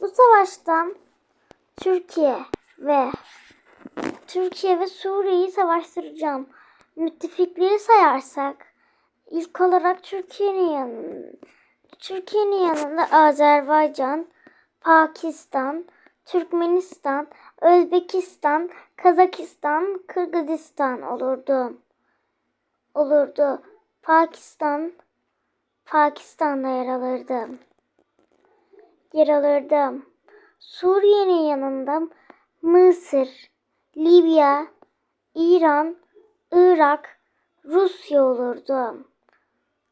Bu savaşta Türkiye ve Türkiye ve Suriye'yi savaştıracağım. Müttefikleri sayarsak ilk olarak Türkiye'nin yanında Türkiye'nin yanında Azerbaycan, Pakistan, Türkmenistan, Özbekistan, Kazakistan, Kırgızistan olurdu. Olurdu. Pakistan, Pakistan'da yer alırdım. Yer alırdım. Suriye'nin yanında Mısır, Libya, İran, Irak, Rusya olurdu.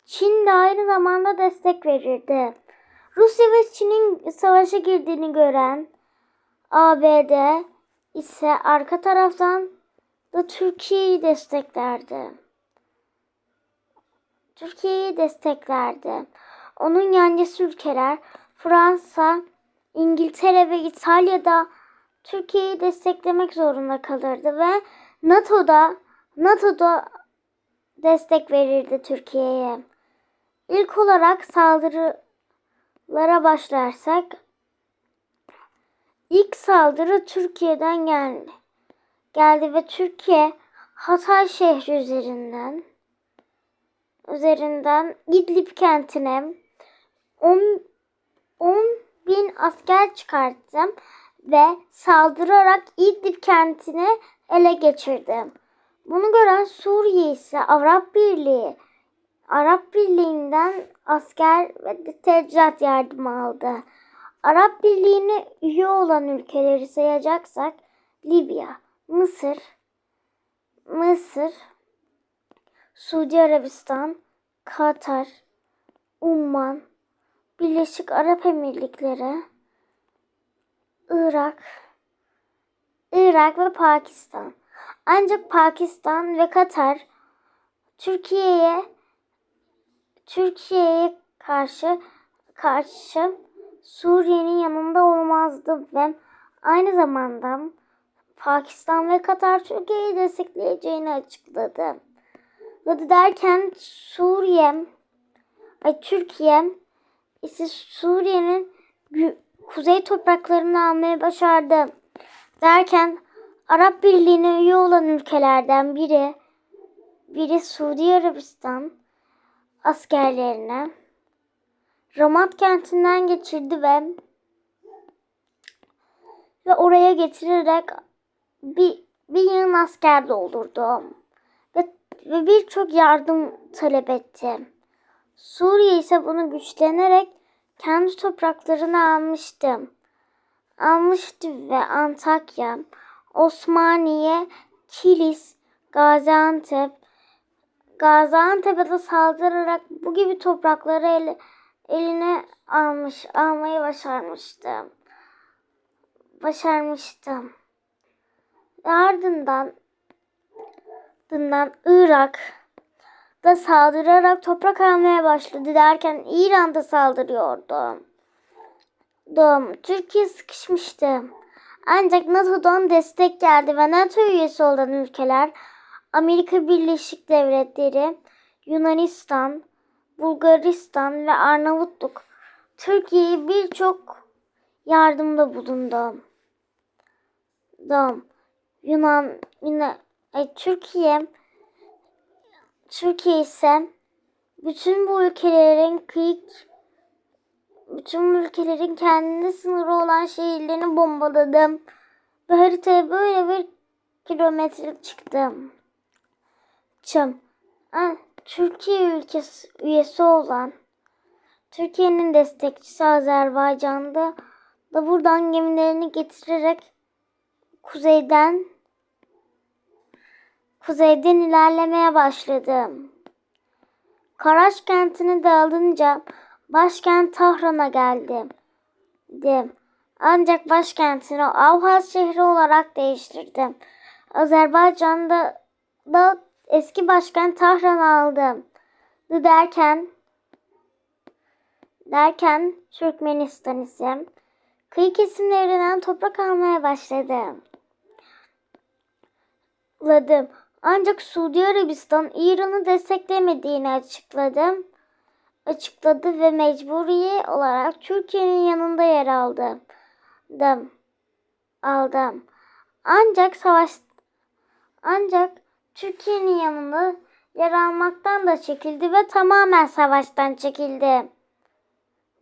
Çin de aynı zamanda destek verirdi. Rusya ve Çin'in savaşa girdiğini gören ABD ise arka taraftan da Türkiye'yi desteklerdi. Türkiye'yi desteklerdi. Onun yancısı ülkeler Fransa, İngiltere ve İtalya'da Türkiye'yi desteklemek zorunda kalırdı ve NATO'da NATO'da destek verirdi Türkiye'ye. İlk olarak saldırılara başlarsak ilk saldırı Türkiye'den geldi. Geldi ve Türkiye Hatay şehri üzerinden üzerinden İdlib kentine 10, 10 bin asker çıkarttım ve saldırarak İdlib kentini ele geçirdim. Bunu gören Suriye ise Arap Birliği Arap Birliği'nden asker ve teçhizat yardımı aldı. Arap Birliği'ne üye olan ülkeleri sayacaksak Libya, Mısır, Mısır, Suudi Arabistan, Katar, Umman, Birleşik Arap Emirlikleri, Irak, Irak ve Pakistan. Ancak Pakistan ve Katar Türkiye'ye Türkiye'ye karşı karşı Suriye'nin yanında olmazdı ve aynı zamanda Pakistan ve Katar Türkiye'yi destekleyeceğini açıkladı. Ve derken Suriye ay Türkiye ise Suriye'nin kuzey topraklarını almaya başardı. Derken Arap Birliği'ne üye olan ülkelerden biri biri Suudi Arabistan askerlerine Ramat kentinden geçirdi ve ve oraya getirerek bir, bir yığın asker doldurdu. Ve, ve birçok yardım talep etti. Suriye ise bunu güçlenerek kendi topraklarını almıştı. Almıştı ve Antakya, Osmaniye, Kilis, Gaziantep, Gaziantep'e de saldırarak bu gibi toprakları ele, eline almış, almayı başarmıştı. Başarmıştı. Ardından ardından Irak da saldırarak toprak almaya başladı derken İran da saldırıyordu. Doğum, Türkiye sıkışmıştı. Ancak NATO'dan destek geldi ve NATO üyesi olan ülkeler Amerika Birleşik Devletleri, Yunanistan, Bulgaristan ve Arnavutluk Türkiye'ye birçok yardımda bulundu. Dom. Yunan, Yunan e, Türkiye Türkiye ise bütün bu ülkelerin kıyık bütün bu ülkelerin kendine sınırı olan şehirlerini bombaladım. Ve haritaya böyle bir kilometre çıktım. Çım. Türkiye ülkesi üyesi olan Türkiye'nin destekçisi Azerbaycan'da da buradan gemilerini getirerek kuzeyden kuzeyden ilerlemeye başladım. Karaş kentini de alınca başkent Tahran'a geldim. Dim. Ancak başkentini Avhaz şehri olarak değiştirdim. Azerbaycan'da da eski başkent Tahran'ı aldım. Derken derken Türkmenistan ise kıyı kesimlerinden toprak almaya başladım. Ladım. Ancak Suudi Arabistan İran'ı desteklemediğini açıkladım. açıkladı ve mecburi olarak Türkiye'nin yanında yer aldı. Dım. Aldım. Ancak savaş ancak Türkiye'nin yanında yer almaktan da çekildi ve tamamen savaştan çekildi.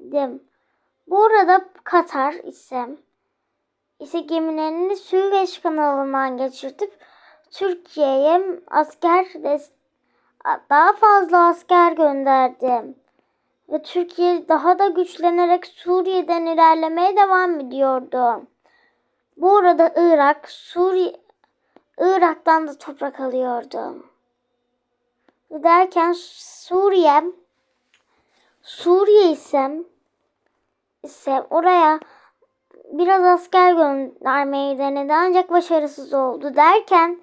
Dim. Bu arada Katar ise ise gemilerini Süveyş kanalından geçirtip Türkiye'ye asker des- daha fazla asker gönderdi. Ve Türkiye daha da güçlenerek Suriye'den ilerlemeye devam ediyordu. Bu arada Irak, Suriye, Irak'tan da toprak alıyordu. Derken Suriye, Suriye ise ise oraya biraz asker göndermeyi denedi ancak başarısız oldu derken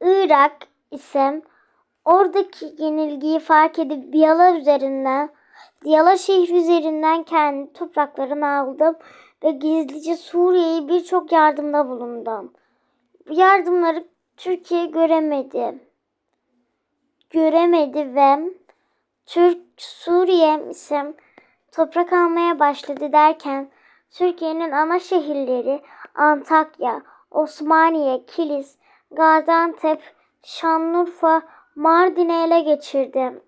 Irak ise oradaki yenilgiyi fark edip Diyala üzerinden Diyala şehri üzerinden kendi topraklarını aldı ve gizlice Suriye'ye birçok yardımda bulundu. Bu yardımları Türkiye göremedi. Göremedi ve Türk Suriye ise toprak almaya başladı derken Türkiye'nin ana şehirleri Antakya, Osmaniye, Kilis, Gaziantep, Şanlıurfa, Mardin'i ele geçirdi.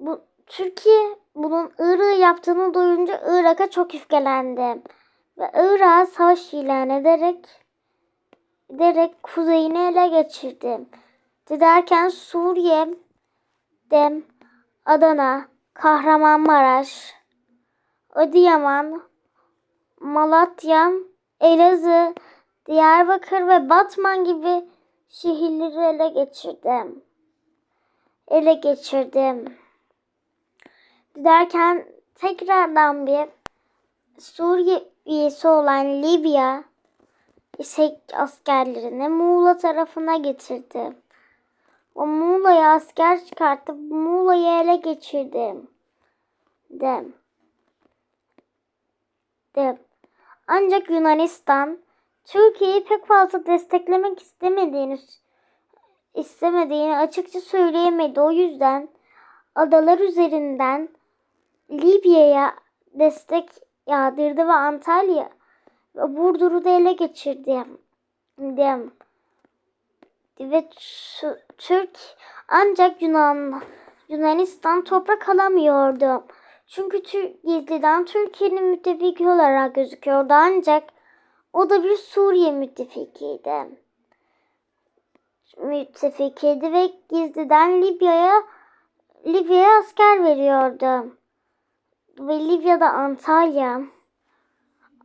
Bu, Türkiye bunun Irak'ı yaptığını duyunca Irak'a çok öfkelendi. Ve Irak'a savaş ilan ederek ederek kuzeyini ele geçirdi. Derken Suriye, Dem, Adana, Kahramanmaraş, Adıyaman, Malatya, Elazığ, Diyarbakır ve Batman gibi şehirleri ele geçirdim. Ele geçirdim. Derken tekrardan bir Suriye üyesi olan Libya ise askerlerini Muğla tarafına getirdi. O Muğla'ya asker çıkartıp Muğla'yı ele geçirdim. Dem. Dem. Ancak Yunanistan Türkiye'yi pek fazla desteklemek istemediğini istemediğini açıkça söyleyemedi. O yüzden adalar üzerinden Libya'ya destek yağdırdı ve Antalya ve Burdur'u da ele geçirdi. Dem. Ve Türk ancak Yunan Yunanistan toprak alamıyordu. Çünkü Türk, gizliden Türkiye'nin müttefiki olarak gözüküyordu ancak o da bir Suriye müttefikiydi. Müttefikiydi ve gizliden Libya'ya Libya'ya asker veriyordu. Ve Libya'da Antalya,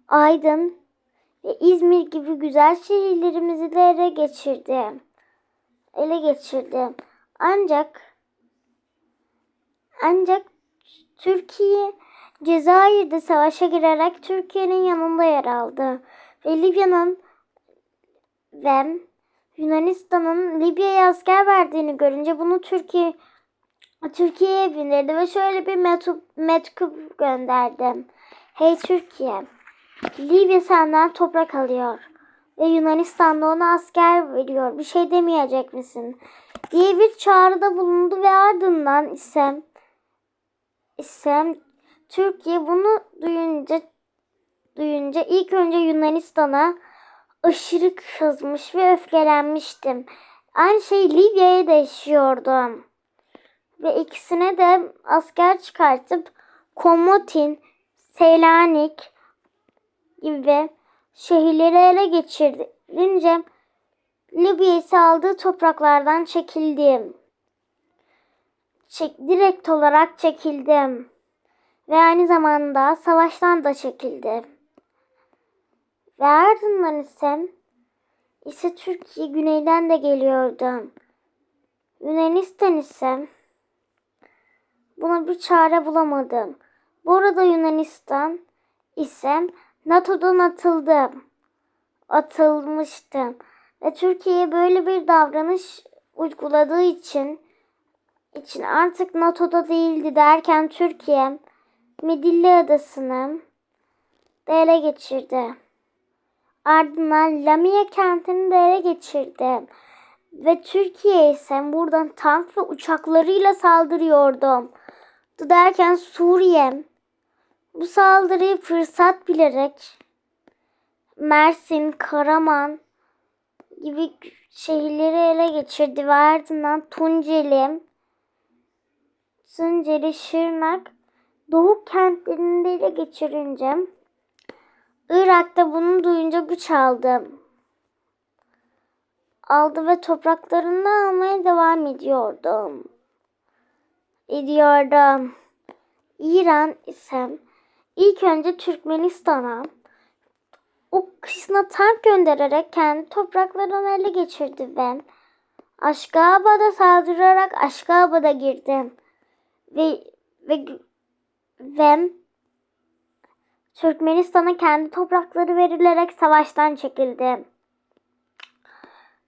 Aydın ve İzmir gibi güzel şehirlerimizi de ele geçirdi. Ele geçirdi. Ancak ancak Türkiye Cezayir'de savaşa girerek Türkiye'nin yanında yer aldı. Ve Libya'nın ve Yunanistan'ın Libya'ya asker verdiğini görünce bunu Türkiye Türkiye'ye bildirdi ve şöyle bir mektup, mektup gönderdi. Hey Türkiye, Libya senden toprak alıyor ve Yunanistan da ona asker veriyor. Bir şey demeyecek misin? diye bir çağrıda bulundu ve ardından ise ise Türkiye bunu duyunca duyunca ilk önce Yunanistan'a aşırı kızmış ve öfkelenmiştim. Aynı şey Libya'ya da yaşıyordu. Ve ikisine de asker çıkartıp Komotin, Selanik gibi şehirleri ele geçirince Libya ise aldığı topraklardan çekildi. Çek, direkt olarak çekildim. Ve aynı zamanda savaştan da çekildi. Ve ardından ise ise Türkiye güneyden de geliyordu. Yunanistan ise buna bir çare bulamadım. Bu arada Yunanistan ise NATO'dan atıldı. Atılmıştı. Ve Türkiye böyle bir davranış uyguladığı için için artık NATO'da değildi derken Türkiye Midilli Adası'nı da ele geçirdi. Ardından Lamia kentini de ele geçirdi. Ve Türkiye ise buradan tank ve uçaklarıyla saldırıyordu. derken Suriye bu saldırıyı fırsat bilerek Mersin, Karaman gibi şehirleri ele geçirdi ve ardından Tunceli, Tunceli, Şırnak, Doğu kentlerini de ele geçirince Irak'ta bunu duyunca güç aldı. Aldı ve topraklarını almaya devam ediyordu. Ediyordu. İran ise ilk önce Türkmenistan'a o kışına tank göndererek kendi topraklarını ele geçirdi ve Aşkabat'a saldırarak Aşkabat'a girdi. Ve ve ve Türkmenistan'a kendi toprakları verilerek savaştan çekildi.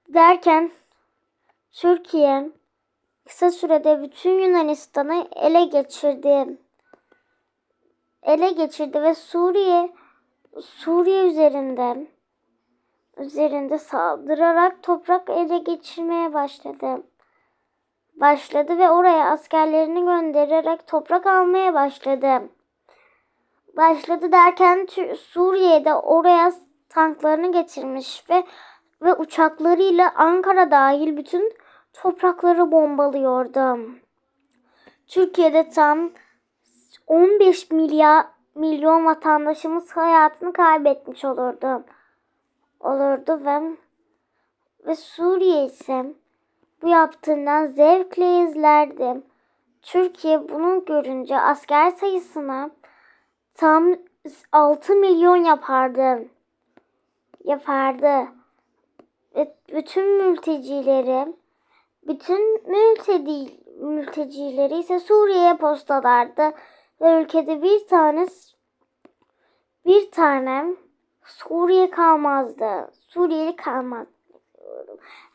Derken Türkiye kısa sürede bütün Yunanistan'ı ele geçirdi. Ele geçirdi ve Suriye Suriye üzerinden üzerinde saldırarak toprak ele geçirmeye başladı. Başladı ve oraya askerlerini göndererek toprak almaya başladı. Başladı derken Suriye'de oraya tanklarını getirmiş ve ve uçaklarıyla Ankara dahil bütün toprakları bombalıyordu. Türkiye'de tam 15 milyar milyon vatandaşımız hayatını kaybetmiş olurdu. Olurdu ve ve Suriye ise bu yaptığından zevkle izlerdi. Türkiye bunu görünce asker sayısına tam 6 milyon yapardı. Yapardı. Bütün mültecileri bütün mülteci, mültecileri ise Suriye'ye postalardı ve ülkede bir tane bir tane Suriye kalmazdı. Suriyeli kalmaz.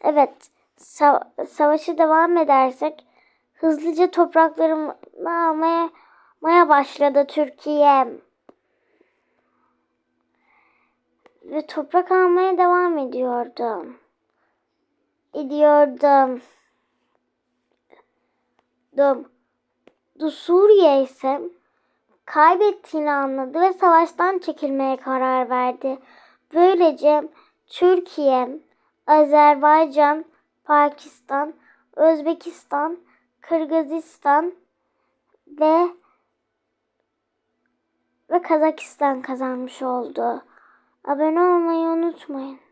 Evet, sa- savaşı devam edersek hızlıca topraklarını almaya maya başladı Türkiye. Ve toprak almaya devam ediyordu. Ediyordum. Dum. Du Suriye ise kaybettiğini anladı ve savaştan çekilmeye karar verdi. Böylece Türkiye, Azerbaycan, Pakistan, Özbekistan, Kırgızistan ve ve Kazakistan kazanmış oldu. Abone olmayı unutmayın.